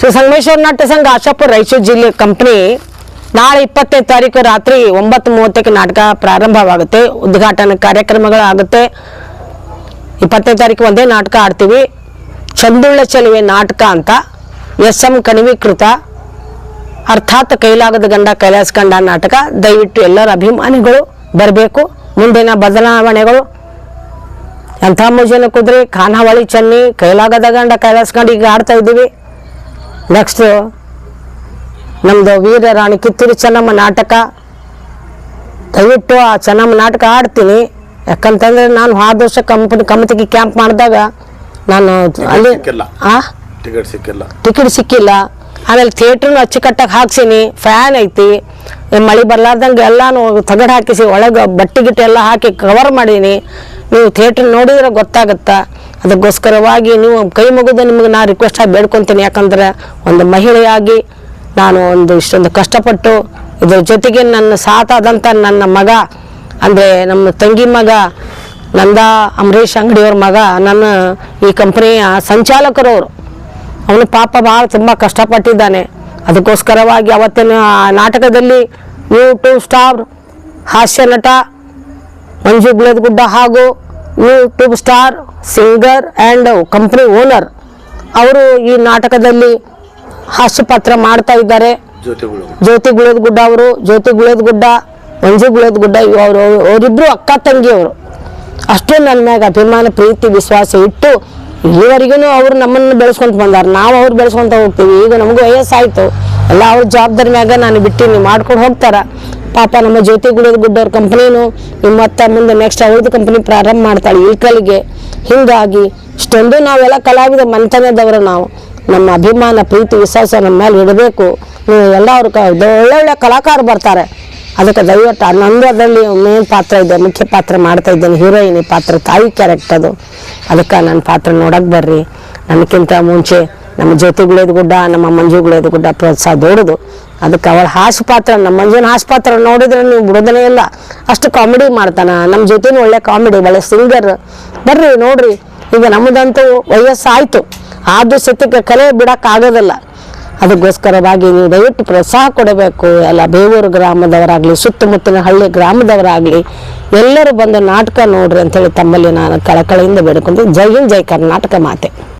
So Sangameshwara ನಾಟ್ಯ ಸಂಘ ಆಶಾಪುರ ರಾಯಚೂರು ಜಿಲ್ಲೆ ಕಂಪನಿ ನಾಳೆ ಇಪ್ಪತ್ತನೇ ತಾರೀಕು ರಾತ್ರಿ ಒಂಬತ್ತು ಮೂವತ್ತಕ್ಕೆ ನಾಟಕ ಪ್ರಾರಂಭವಾಗುತ್ತೆ. ಉದ್ಘಾಟನಾ ಕಾರ್ಯಕ್ರಮಗಳು ಆಗುತ್ತೆ. ಇಪ್ಪತ್ತೈದು ತಾರೀಕು ಒಂದೇ ನಾಟಕ ಆಡ್ತೀವಿ. ಚಂದುಳ್ಳ ಚೆಲುವೆ ನಾಟಕ ಅಂತ. ಎಸ್ ಎಂ ಕಣಿವೀಕೃತ. ಅರ್ಥಾತ್ ಕೈಲಾಗದ ಗಂಡ ಕೈಲಾಸ ಗಂಡ ನಾಟಕ. ದಯವಿಟ್ಟು ಎಲ್ಲರ ಅಭಿಮಾನಿಗಳು ಬರಬೇಕು. ಮುಂದಿನ ಬದಲಾವಣೆಗಳು ಎಂಥ ಮೋಜಿನ ಕುದುರೆ ಖಾನಾವಳಿ ಚೆನ್ನಿ ಕೈಲಾಗದ ಗಂಡ ಕೈಲಾಸ ಈಗ ಆಡ್ತಾ ಇದ್ದೀವಿ. ನೆಕ್ಸ್ಟ್ ನಮ್ಮದು ವೀರ ರಾಣಿ ಕಿತ್ತೂರು ಚೆನ್ನಮ್ಮ ನಾಟಕ. ದಯವಿಟ್ಟು ಆ ಚೆನ್ನಮ್ಮ ನಾಟಕ ಆಡ್ತೀನಿ. ಯಾಕಂತಂದ್ರೆ ನಾನು ಹೋದ ವರ್ಷ ಕಂಪನಿ ಕಮಿಟಿಗೆ ಕ್ಯಾಂಪ್ ಮಾಡಿದಾಗ ನಾನು ಅಲ್ಲಿ ಟಿಕೆಟ್ ಸಿಕ್ಕಿಲ್ಲ. ಟಿಕೆಟ್ ಸಿಕ್ಕಿಲ್ಲ. ಆಮೇಲೆ ಥಿಯೇಟ್ರ್ನು ಅಚ್ಚುಕಟ್ಟಾಗಿ ಹಾಕ್ಸೀನಿ. ಫ್ಯಾನ್ ಐತಿ. ಮಳೆ ಬರ್ಲಾರ್ದಂಗೆ ಎಲ್ಲಾನು ತಗಡು ಹಾಕಿಸಿ ಒಳಗೆ ಬಟ್ಟೆ ಗಿಟ್ಟೆ ಎಲ್ಲ ಹಾಕಿ ಕವರ್ ಮಾಡೀನಿ. ನೀವು ಥಿಯೇಟರ್ ನೋಡಿದ್ರೆ ಗೊತ್ತಾಗುತ್ತಾ? ಅದಕ್ಕೋಸ್ಕರವಾಗಿ ನೀವು ಕೈ ಮುಗಿದು ನಿಮಗೆ ನಾ ರಿಕ್ವೆಸ್ಟ್ ಆಗಿ ಬೇಡ್ಕೊತೀನಿ. ಯಾಕಂದ್ರೆ ಒಂದು ಮಹಿಳೆಯಾಗಿ ನಾನು ಒಂದು ಇಷ್ಟೊಂದು ಕಷ್ಟಪಟ್ಟು ಇದ್ರ ಜೊತೆಗೆ ನನ್ನ ಸಾಥಾದಂಥ ನನ್ನ ಮಗ, ಅಂದರೆ ನಮ್ಮ ತಂಗಿ ಮಗ, ನಂದಾ ಅಂಬರೀಷ್ ಅಂಗಡಿಯವ್ರ ಮಗ, ನನ್ನ ಈ ಕಂಪ್ನಿಯ ಸಂಚಾಲಕರವ್ರು. ಅವನು ಪಾಪ ಭಾಳ ತುಂಬ ಕಷ್ಟಪಟ್ಟಿದ್ದಾನೆ. ಅದಕ್ಕೋಸ್ಕರವಾಗಿ ಅವತ್ತಿನ ನಾಟಕದಲ್ಲಿ ಯೂಟ್ಯೂಬ್ ಸ್ಟಾರ್ ಹಾಸ್ಯ ನಟ ಮಂಜು ಗುಡ್ಡ ಹಾಗೂ YouTube star singer and company owner ಅವರು ಈ ನಾಟಕದಲ್ಲಿ ಹಾಸ್ಯ ಪಾತ್ರ ಮಾಡ್ತಾ ಇದ್ದಾರೆ. ಜ್ಯೋತಿ ಗುಳದ ಅವರು ಜ್ಯೋತಿ ಗುಳದ ಗುಡ್ಡ ಮಂಜು ಗುಡ್ಡ ಅವರು ಅವರಿಬ್ರು ಅಕ್ಕ ತಂಗಿಯವರು ಅಷ್ಟೇ ನನ್ನ ಮ್ಯಾಗ ಅಭಿಮಾನ ಪ್ರೀತಿ ವಿಶ್ವಾಸ ಇಟ್ಟು ಇಲ್ಲಿವರೆಗೂ ಅವರು ನಮ್ಮನ್ನು ಬೆಳೆಸ್ಕೊಂತ ಬಂದಾರ. ನಾವು ಅವ್ರು ಬೆಳೆಸ್ಕೊಂತ ಹೋಗ್ತೀವಿ. ಈಗ ನಮಗೂ ವಯಸ್ಸಾಯ್ತು. ಎಲ್ಲ ಅವ್ರ ಜವಾಬ್ದಾರಿ ಮ್ಯಾಗ ನಾನು ಬಿಟ್ಟಿನಿ. ಮಾಡ್ಕೊಂಡು ಹೋಗ್ತಾರ. ಪಾಪ ನಮ್ಮ ಜ್ಯೋತಿ ಗುಳದ ಗುಡ್ಡವ್ರ ಕಂಪ್ನಿನು ಮತ್ತೆ ಮುಂದೆ ನೆಕ್ಸ್ಟ್ ಅವ್ರದ್ದು ಕಂಪ್ನಿ ಪ್ರಾರಂಭ ಮಾಡ್ತಾಳೆ ಇಳ್ಕಲಿಗೆ ಹಿಂಗಾಗಿ ಇಷ್ಟೊಂದು ನಾವೆಲ್ಲ ಕಲಾವಿದ ಮಂಥನದವರು ನಾವು. ನಮ್ಮ ಅಭಿಮಾನ, ಪ್ರೀತಿ, ವಿಶ್ವಾಸ ನಮ್ಮ ಮೇಲೆ ಇಡಬೇಕು. ಎಲ್ಲ ಅವ್ರ ಒಳ್ಳೊಳ್ಳೆ ಕಲಾಕಾರ ಬರ್ತಾರೆ. ಅದಕ್ಕೆ ದಯವಿಟ್ಟು ನಂದು ಅದರಲ್ಲಿ ಮೇನ್ ಪಾತ್ರ ಇದೆ, ಮುಖ್ಯ ಪಾತ್ರ ಮಾಡ್ತಾ ಇದ್ದೇನೆ ಹೀರೋಯಿನ್ ಪಾತ್ರ, ತಾಯಿ ಕ್ಯಾರೆಕ್ಟ್ ಅದು. ಅದಕ್ಕೆ ನನ್ನ ಪಾತ್ರ ನೋಡಕ್ಕೆ ಬರ್ರಿ. ನನಗಿಂತ ಮುಂಚೆ ನಮ್ಮ ಜ್ಯೋತಿ ಗುಳೇದ ಗುಡ್ಡ, ನಮ್ಮ ಮಂಜು ಗುಳೇದ ಗುಡ್ಡ ಪ್ರೋತ್ಸಾಹ ದೊಡ್ಡದು ಅದಕ್ಕೆ ಅವಳ ಹಾಸ್ಪಾತ್ರ, ನಮ್ಮ ಮಂಜುನ ಹಾಸ್ಪಾತ್ರ ನೋಡಿದ್ರೆ ನೀವು ಬಿಡೋದನೇ ಇಲ್ಲ. ಅಷ್ಟು ಕಾಮಿಡಿ ಮಾಡ್ತಾನ. ನಮ್ಮ ಜೊತೆನೂ ಒಳ್ಳೆ ಕಾಮಿಡಿ ಒಳ್ಳೆ ಸಿಂಗರ್ ಬರ್ರಿ, ನೋಡ್ರಿ. ಈಗ ನಮ್ಮದಂತೂ ವಯಸ್ಸಾಯ್ತು. ಆದ್ರೂ ಸತ್ಯಕ್ಕೆ ಕಲೆ ಬಿಡೋಕ್ಕಾಗೋದಿಲ್ಲ. ಅದಕ್ಕೋಸ್ಕರವಾಗಿ ನೀವು ದಯವಿಟ್ಟು ಪ್ರೋತ್ಸಾಹ ಕೊಡಬೇಕು. ಎಲ್ಲ ಬೇವೂರು ಗ್ರಾಮದವರಾಗಲಿ ಸುತ್ತಮುತ್ತಲಿನ ಹಳ್ಳಿ ಗ್ರಾಮದವರಾಗಲಿ, ಎಲ್ಲರೂ ಬಂದು ನಾಟಕ ನೋಡ್ರಿ ಅಂತೇಳಿ ತಮ್ಮಲ್ಲಿ ನಾನು ಕಳಕಳಿಯಿಂದ ಬೇಡ್ಕೊಂಡು ಜೈ ಹಿಂದ್, ಜೈ ಕರ್ನಾಟಕ ಮಾತೆ.